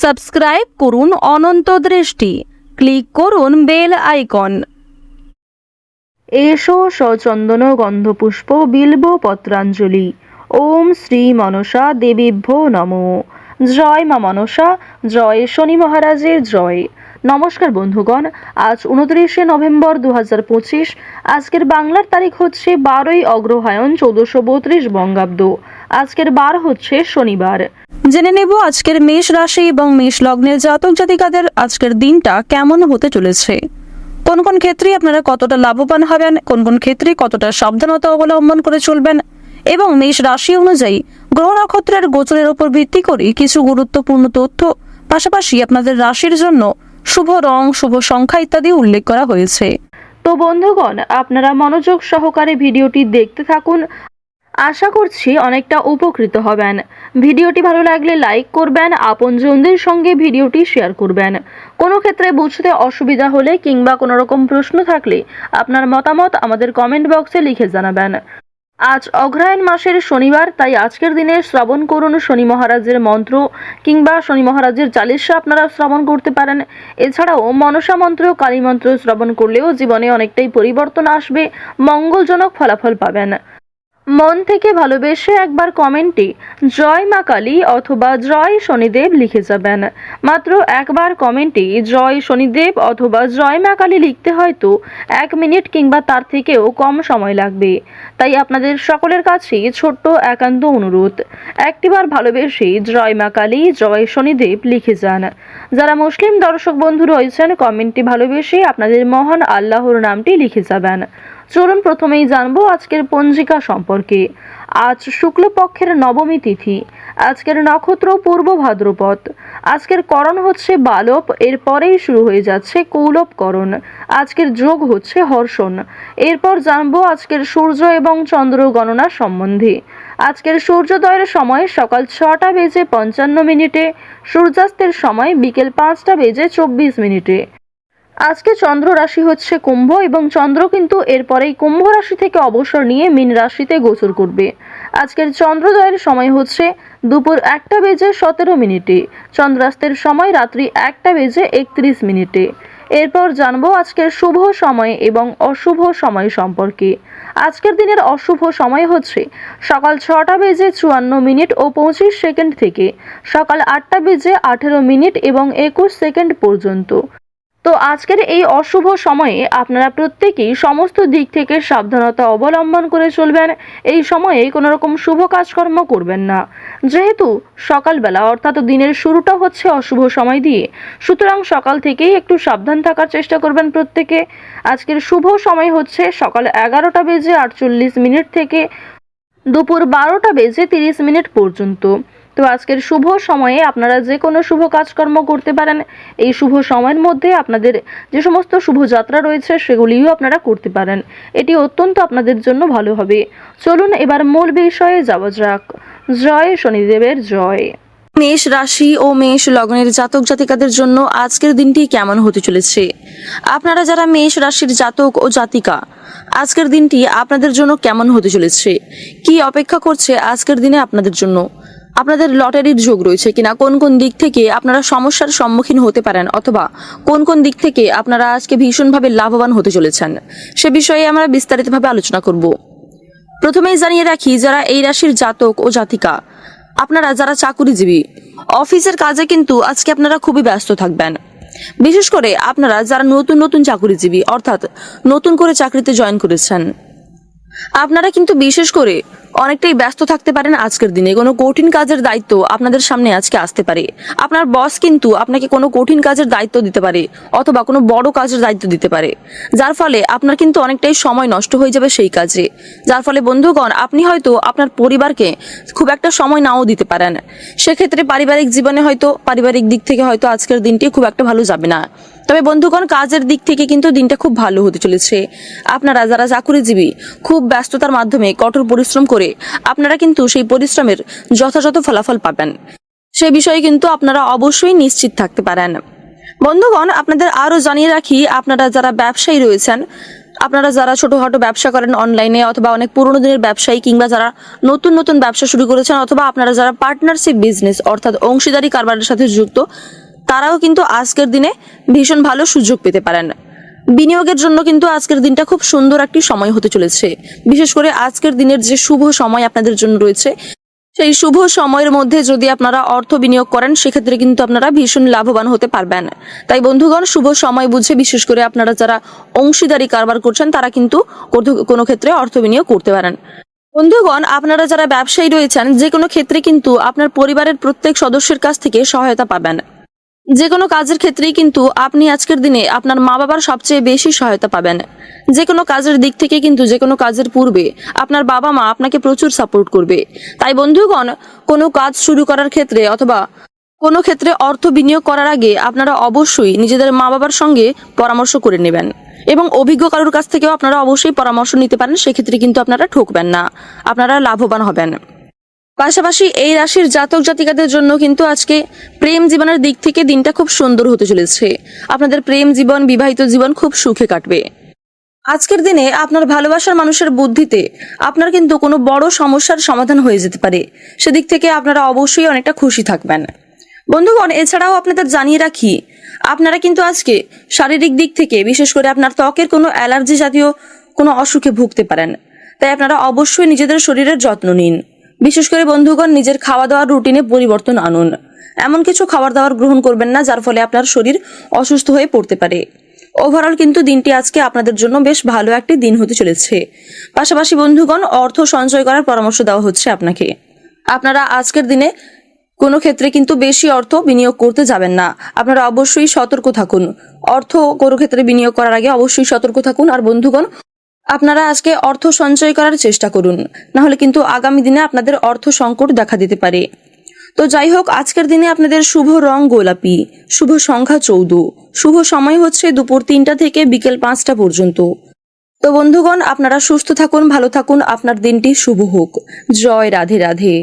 Subscribe করুন অনন্ত দৃষ্টি। Click করুন বেল আইকন। এসো সচন্দন গন্ধপুষ্প বিল্ব পত্রাঞ্জলি। ওম শ্রী মনসা দেবীভ্য নম। জয় মা মনসা, জয় শনি মহারাজের জয়। নমস্কার বন্ধুগণ, আজ উনত্রিশে নভেম্বর দু পঁচিশ, আজকের বাংলার তারিখ হচ্ছে বারোই অগ্রহায়ণ চৌদ্দশো বত্রিশ বঙ্গাব্দ। আজকের বার হচ্ছে শনিবার। জেনে নেব আজকের মেষ রাশি এবং মেষ লগ্নের জাতক জাতিকাদের আজকের দিনটা কেমন হতে চলেছে। কোন কোন ক্ষেত্রে আপনারা কতটা লাভবান হবেন, কোন কোন ক্ষেত্রে কতটা সাবধানতা অবলম্বন করে চলবেন এবং মেষ রাশি অনুযায়ী গ্রহ নক্ষত্রের গোচরের উপর ভিত্তি করে কিছু গুরুত্বপূর্ণ তথ্য পাশাপাশি আপনাদের রাশির জন্য শুভ রং, শুভ সংখ্যা ইত্যাদি উল্লেখ করা হয়েছে। তো বন্ধুগণ, আপনারা মনোযোগ সহকারে ভিডিওটি দেখতে থাকুন। আশা করছি অনেকটা উপকৃত হবেন। ভিডিওটি ভালো লাগলে লাইক করবেন, আপনজনদের সঙ্গে ভিডিওটি শেয়ার করবেন। কোনো ক্ষেত্রে বুঝতে অসুবিধা হলে কিংবা কোনো রকম প্রশ্ন থাকলে আপনার মতামত আমাদের কমেন্ট বক্সে লিখে জানাবেন। আজ অগ্রায়ণ মাসের শনিবার, তাই আজকের দিনে শ্রবণ করুন শনি মহারাজের মন্ত্র কিংবা শনি মহারাজের চালিশা আপনারা শ্রবণ করতে পারেন। এছাড়াও মনসা মন্ত্র, কালী মন্ত্র শ্রবণ করলেও জীবনে অনেকটাই পরিবর্তন আসবে, মঙ্গলজনক ফলাফল পাবেন। মন থেকে ভালোবেসে একবার কমেন্টে জয় মা কালী অথবা জয় শনিদেব লিখে যাবেন। মাত্র একবার কমেন্টে জয় শনিদেব অথবা জয় মা কালী লিখতে হয়তো এক মিনিট কিংবা তার থেকেও কম সময় লাগবে। তাই আপনাদের সকলের কাছেই ছোট্ট একান্ত অনুরোধ, একটিবার ভালোবেসে জয় মা কালী, জয় শনিদেব লিখে যান। যারা মুসলিম দর্শক বন্ধু রয়েছেন, কমেন্টটি ভালোবেসে আপনাদের মহান আল্লাহর নামটি লিখে যাবেন। চলুন প্রথমেই জানব আজকের পঞ্জিকা সম্পর্কে। আজ শুক্লপক্ষের নবমী তিথি। আজকের নক্ষত্র পূর্ব ভাদ্রপদ। আজকের করণ হচ্ছে বালব, এরপরেই শুরু হয়ে যাচ্ছে কৌলবকরণ আজকের যোগ হচ্ছে হর্ষণ। এরপর জানব আজকের সূর্য এবং চন্দ্র গণনা সম্বন্ধে। আজকের সূর্যোদয়ের সময় সকাল ছটা বেজে পঞ্চান্ন মিনিটে, সূর্যাস্তের সময় বিকেল পাঁচটা বেজে চব্বিশ মিনিটে। আজকে চন্দ্র রাশি হচ্ছে কুম্ভ এবং চন্দ্র কিন্তু এরপরেই কুম্ভ রাশি থেকে অবসর নিয়ে মীন রাশিতে গোচর করবে। আজকের চন্দ্রোদয়ের সময় হচ্ছে দুপুর একটা বেজে সতেরো মিনিটে, চন্দ্রাস্তের সময় রাত্রি একটা বেজে একত্রিশ মিনিটে। এরপর জানব আজকের শুভ সময় এবং অশুভ সময় সম্পর্কে। আজকের দিনের অশুভ সময় হচ্ছে সকাল ছটা বেজে চুয়ান্ন মিনিট ও পঁচিশ সেকেন্ড থেকে সকাল আটটা বেজে আঠেরো মিনিট এবং একুশ সেকেন্ড পর্যন্ত। তো আজকের এই অশুভ সময়ে আপনারা প্রত্যেকেই সমস্ত দিক থেকে সাবধানতা অবলম্বন করে চলবেন। এই সময়ে কোনো রকম শুভ কাজকর্ম করবেন না। যেহেতু সকালবেলা অর্থাৎ দিনের শুরুটা হচ্ছে অশুভ সময় দিয়ে, সুতরাং সকাল থেকেই একটু সাবধান থাকার চেষ্টা করবেন প্রত্যেকে। আজকের শুভ সময় হচ্ছে সকাল এগারোটা বেজে আটচল্লিশ মিনিট থেকে দুপুর বারোটা বেজে তিরিশ মিনিট পর্যন্ত। তো আজকের শুভ সময়ে আপনারা যে কোনো শুভ কাজকর্ম করতে পারেন। এই শুভ সময়ের মধ্যে আপনাদের যে সমস্ত শুভ যাত্রা রয়েছে, সেগুলিও আপনারা করতে পারেন। এটি অত্যন্ত আপনাদের জন্য ভালো হবে। চলুন এবার মূল বিষয়ে যাওয়া যাক। জয় শনিদেবের জয়। মেষ রাশি ও মেষ লগ্নের জাতক জাতিকাদের জন্য আজকের দিনটি কেমন হতে চলেছে? আপনারা যারা মেষ রাশির জাতক ও জাতিকা, আজকের দিনটি আপনাদের জন্য কেমন হতে চলেছে? কি অপেক্ষা করছে আজকের দিনে আপনাদের জন্য? আপনাদের লটারির যোগ রয়েছে কিনা? কোন কোন দিক থেকে আপনারা সমস্যার সম্মুখীন হতে পারেন অথবা কোন কোন দিক থেকে আপনারা আজকে ভীষণভাবে লাভবান হতে চলেছেন? সে বিষয়ে আমরা বিস্তারিতভাবে আলোচনা করব। প্রথমেই জানিয়ে রাখি, যারা এই রাশির জাতক ও জাতিকা, আপনারা যারা চাকুরিজীবী, অফিসের কাজে কিন্তু আজকে আপনারা খুবই ব্যস্ত থাকবেন। বিশেষ করে আপনারা যারা নতুন নতুন চাকুরিজীবী, অর্থাৎ নতুন করে চাকরিতে জয়েন করেছেন, আপনারা কিন্তু বিশেষ করে অনেকটাই ব্যস্ত থাকতে পারেন আজকের দিনে। কোনো কঠিন কাজের দায়িত্ব আপনাদের সামনে আজকে আসতে পারে। আপনার বস কিন্তু আপনাকে কোনো কঠিন কাজের দায়িত্ব দিতে পারে অথবা কোনো বড় কাজের দায়িত্ব দিতে পারে। যার ফলে আপনার কিন্তু অনেকটাই সময় নষ্ট হয়ে যাবে সেই কাজে। যার ফলে বন্ধুগণ, আপনি হয়তো আপনার পরিবারকে খুব একটা সময় নাও দিতে পারেন। সেক্ষেত্রে পারিবারিক জীবনে হয়তো পারিবারিক দিক থেকে হয়তো আজকের দিনটি খুব একটা ভালো যাবে না। তবে বন্ধুগণ, কাজের দিক থেকে কিন্তু দিনটা খুব ভালো হতে চলেছে। আপনারা যারা চাকুরিজীবী, খুব ব্যস্ততার মাধ্যমে কঠোর পরিশ্রম করে আপনারা কিন্তু সেই পরিশ্রমের যথাযথ ফলাফল পাবেন। সে বিষয়ে কিন্তু আপনারা অবশ্যই নিশ্চিত থাকতে পারেন। বন্ধুগণ, আপনাদের আরও জানিয়ে রাখি, আপনারা যারা ব্যবসায়ী রয়েছেন, আপনারা যারা ছোটোখাটো ব্যবসা করেন অনলাইনে অথবা অনেক পুরোনো দিনের ব্যবসায়ী কিংবা যারা নতুন নতুন ব্যবসা শুরু করেছেন অথবা আপনারা যারা পার্টনারশিপ বিজনেস অর্থাৎ অংশীদারি কারবারের সাথে যুক্ত, তারাও কিন্তু আজকের দিনে ভীষণ ভালো সুযোগ পেতে পারেন। বিনিয়োগের জন্য কিন্তু আজকের দিনটা খুব সুন্দর একটি সময় হতে চলেছে। বিশেষ করে আজকের দিনের যে শুভ সময় আপনাদের জন্য রয়েছে, সেই শুভ সময়ের মধ্যে যদি আপনারা অর্থ বিনিয়োগ করেন, সেক্ষেত্রে কিন্তু আপনারা ভীষণ লাভবান হতে পারবেন। তাই বন্ধুগণ, শুভ সময় বুঝে বিশেষ করে আপনারা যারা অংশীদারি কারবার করছেন, তারা কিন্তু কোনো ক্ষেত্রে অর্থ বিনিয়োগ করতে পারেন। বন্ধুগণ, আপনারা যারা ব্যবসায়ী রয়েছেন, যে কোনো ক্ষেত্রে কিন্তু আপনার পরিবারের প্রত্যেক সদস্যের কাছ থেকে সহায়তা পাবেন। যে কোনো কাজের ক্ষেত্রেই কিন্তু আপনি আজকের দিনে আপনার মা বাবার সবচেয়ে বেশি সহায়তা পাবেন। যে কোনো কাজের দিক থেকে কিন্তু যে কোনো কাজের পূর্বে আপনার বাবা মা আপনাকে প্রচুর সাপোর্ট করবে। তাই বন্ধুগণ, কোনো কাজ শুরু করার ক্ষেত্রে অথবা কোনো ক্ষেত্রে অর্থ বিনিয়োগ করার আগে আপনারা অবশ্যই নিজেদের মা বাবার সঙ্গে পরামর্শ করে নেবেন এবং অভিজ্ঞ কারোর কাছ থেকেও আপনারা অবশ্যই পরামর্শ নিতে পারেন, সেক্ষেত্রে কিন্তু আপনারা ঠকবেন না। আপনারা লাভবান হবেন। পাশাপাশি এই রাশির জাতক জাতিকাদের জন্য কিন্তু আজকে প্রেম জীবনের দিক থেকে দিনটা খুব সুন্দর হতে চলেছে। আপনাদের প্রেম জীবন, বিবাহিত জীবন খুব সুখে কাটবে। আজকের দিনে আপনার ভালোবাসার মানুষের বুদ্ধিতে আপনার কিন্তু কোনো বড় সমস্যার সমাধান হয়ে যেতে পারে। সেদিক থেকে আপনারা অবশ্যই অনেকটা খুশি থাকবেন। বন্ধুগণ, এছাড়াও আপনাদের জানিয়ে রাখি, আপনারা কিন্তু আজকে শারীরিক দিক থেকে, বিশেষ করে আপনার ত্বকের কোনো অ্যালার্জি জাতীয় কোনো অসুখে ভুগতে পারেন। তাই আপনারা অবশ্যই নিজেদের শরীরের যত্ন নিন। বিশেষ করে বন্ধুগণ, নিজের খাওয়া দাওয়ার রুটিনে পরিবর্তন আনুন। এমন কিছু খাবার দাবার গ্রহণ করবেন না, যার ফলে আপনার শরীর অসুস্থ হয়ে পড়তে পারে। ওভারঅল কিন্তু দিনটি আজকে আপনাদের জন্য বেশ ভালো একটি দিন হতে চলেছে। পাশাপাশি বন্ধুগণ, অর্থ সঞ্চয় করার পরামর্শ দেওয়া হচ্ছে আপনাকে। আপনারা আজকের দিনে কোনো ক্ষেত্রে কিন্তু বেশি অর্থ বিনিয়োগ করতে যাবেন না। আপনারা অবশ্যই সতর্ক থাকুন। অর্থ কোনো ক্ষেত্রে বিনিয়োগ করার আগে অবশ্যই সতর্ক থাকুন। আর বন্ধুগণ আপনারা আজকে অর্থ সঞ্চয় করার চেষ্টা করুন। নাহলে কিন্তু আগামী দিনে আপনাদের অর্থ সংকট দেখা দিতে পারে। তো যাই হোক, আজকের দিনে আপনাদের শুভ রং গোলাপি, শুভ সংখ্যা চৌদ্দ, শুভ সময় হচ্ছে দুপুর তিনটা থেকে বিকেল পাঁচটা পর্যন্ত। তো বন্ধুগণ, আপনারা সুস্থ থাকুন, ভালো থাকুন, আপনার দিনটি শুভ হোক। জয় রাধে রাধে।